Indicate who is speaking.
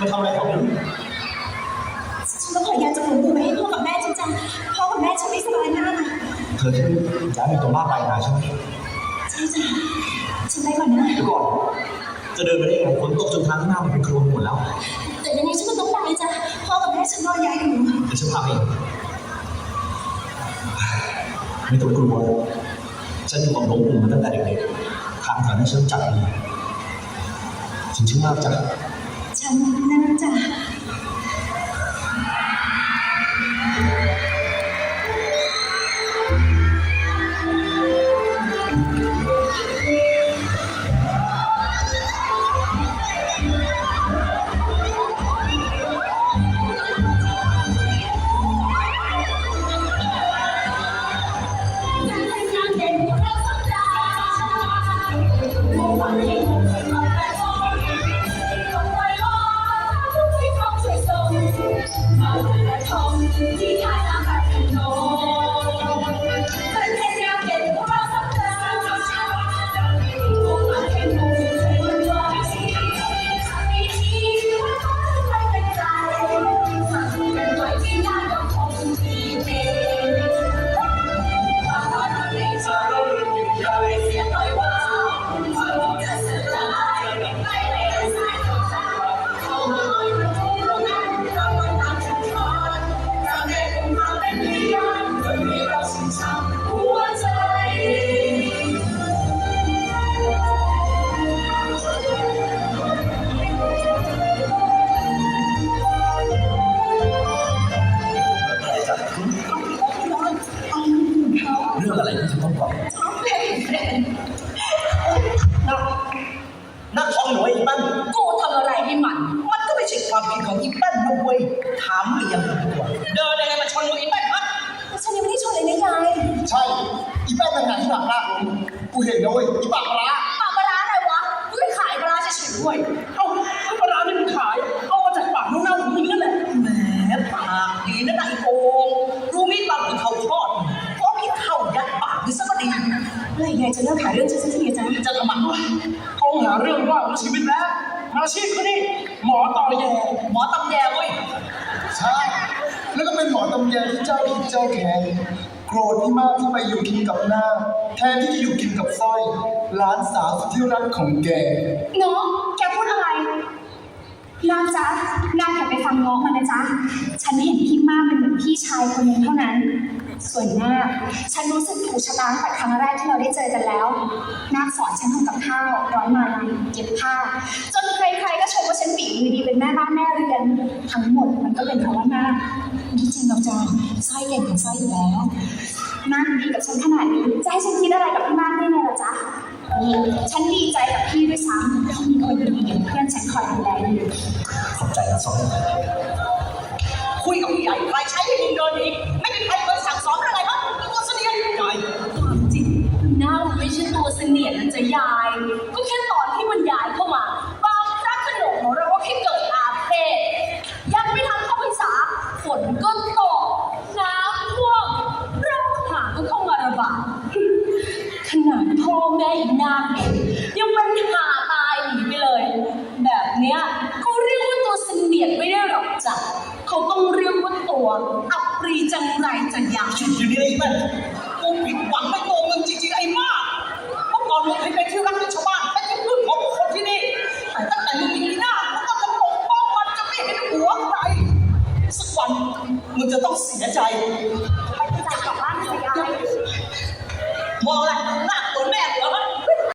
Speaker 1: มาทำอะไรแถวนี้
Speaker 2: ฉันต้องขอยาจากหลวงปู่ไปให้พ่อกับแม่ฉันจ้ะพ่อกับแม่ฉันไม่สบายมากนะ
Speaker 1: เธอที่ย้ายไปตรงบ้านปลายนาใช่ไหม
Speaker 2: ใช่จ้ะฉันไปก่อนนะ
Speaker 1: เดี๋ยวก่อน จะเดินไปได้ยังไงฝนตกจนทางข้างหน้ามันเป็นโคลนหมดแล้ว
Speaker 2: แต่ยังไงฉันก็ต้องไปจ้ะพ่อกับแม่ฉันรอยาอยู่
Speaker 1: เดี๋ยวฉันพาไปเองไม่ต้องกลัวฉันอยู่กับหลวงปู่มาตั้งแต่เด็กๆทางแถวนั้นฉันรู้จักดีฉันชื่อมากจ้ะ
Speaker 2: ฉันนั่น
Speaker 3: ถามเมียมึงดีกว่าเดินยังไงมาชนมึงอีแป้นฮะ
Speaker 2: ฉันยังไม่ได้ชนเลยนะยาย
Speaker 1: ใช่ อีแป้นเป็นไหนที่หนักมากเลยกูเห็นนะเว้ยอีปากปลาร้า
Speaker 3: ปากปลาร้าอะไรวะกูไม่ขายปลาร้าเฉยๆด้วย เอ้าปลาร้าที่มึงขาย เอามาจากปากเน่าๆของมึงนั่นแหละ แหมปากดีนะนายโกงรู้มีดปลาหรือเขาทอดเพราะมีเข้ายัดปากนี่สักก็ดี
Speaker 2: เมื่อไหร่ยายจะเลิกหาเรื่องฉันสักทีอะจ๊ะ
Speaker 3: จะทำไมวะ
Speaker 4: เขาหาเรื่องว่าชีวิตแล้วอาชีพเขานี่หมอต่อแย่
Speaker 3: หมอตำแยเว้ย
Speaker 1: ใช่ แล้วก็เป็นหมอตำแยที่เจ้าคิดเจ้าแขนโกรธพี่มากที่ไปอยู่กินกับหน้า แทนที่จะอยู่กินกับสร้อยหลานสาวสุดที่รักของแก
Speaker 2: เนาะแกพูดอะไร นาจ๊ะนาอย่าไปฟังน้องมันนะจ๊ะ ฉันเห็นพี่มากเป็นเหมือนพี่ชายคนหนึงเท่านั้น ส่วนนาคฉันรู้สึกถูกชะตาตั้งแต่ครั้งแรกที่เราได้เจอกันแล้ว นาคสอนฉันทำกับข้าวร้อยมาลัยเย็บผ้า จนใครๆก็ชมว่าฉันฝีมือดีเป็นแม่บ้านแม่เรือน ทั้งหมดมันก็เป็นเพราะว่านาที่จริงเราจะสร้อยเก่งของสร้อยอยู่แล้วนาคดีกับฉันขนาดนี้จะให้ฉันคิดอะไรกับพี่มากได้ไงล่ะจ๊ะฉันดีใจกับพี่ด้วยซ้ำที่มีคนดีอย่างเพื่อนฉันคอยดูแลอยู่
Speaker 1: ขอบใจนะสอย
Speaker 3: คุยกับผู้ใหญ่ใครใช้ให้มึงเดินอีกไม่มีใครเคยสั่งสอนอะไรมั้งตัวเสนียนใหญ่
Speaker 5: ความจริงหน้าไม่ใช่ตัวเสนียดนะจะยาย ก็แค่ แม่อีกนานยังเป็นหาตายไปเลย แบบเนี้ยเขาเรียกว่าตัวเสนียดไม่ได้หรอกจ้ะเขาต้องเรียกว่าตัวอัปรีจังไรจะอยา
Speaker 3: กชุดอยู่ดีไอ้แม่กูผิดหวังไม่โตเงินจริงๆไอ้มากเมื่อก่อนมึงเคยเป็นที่รักของชาวบ้านไม่ใช่เพื่อนของคนที่นี่แต่ตั้งแต่มึงมีหน้ามึงก็จะปกป้องมันจะไม่ให้หัวใครสักวันมึงจะต้องเสียใจ
Speaker 6: ไปจากบ้านเสียใจ
Speaker 3: มองอะไรหน้า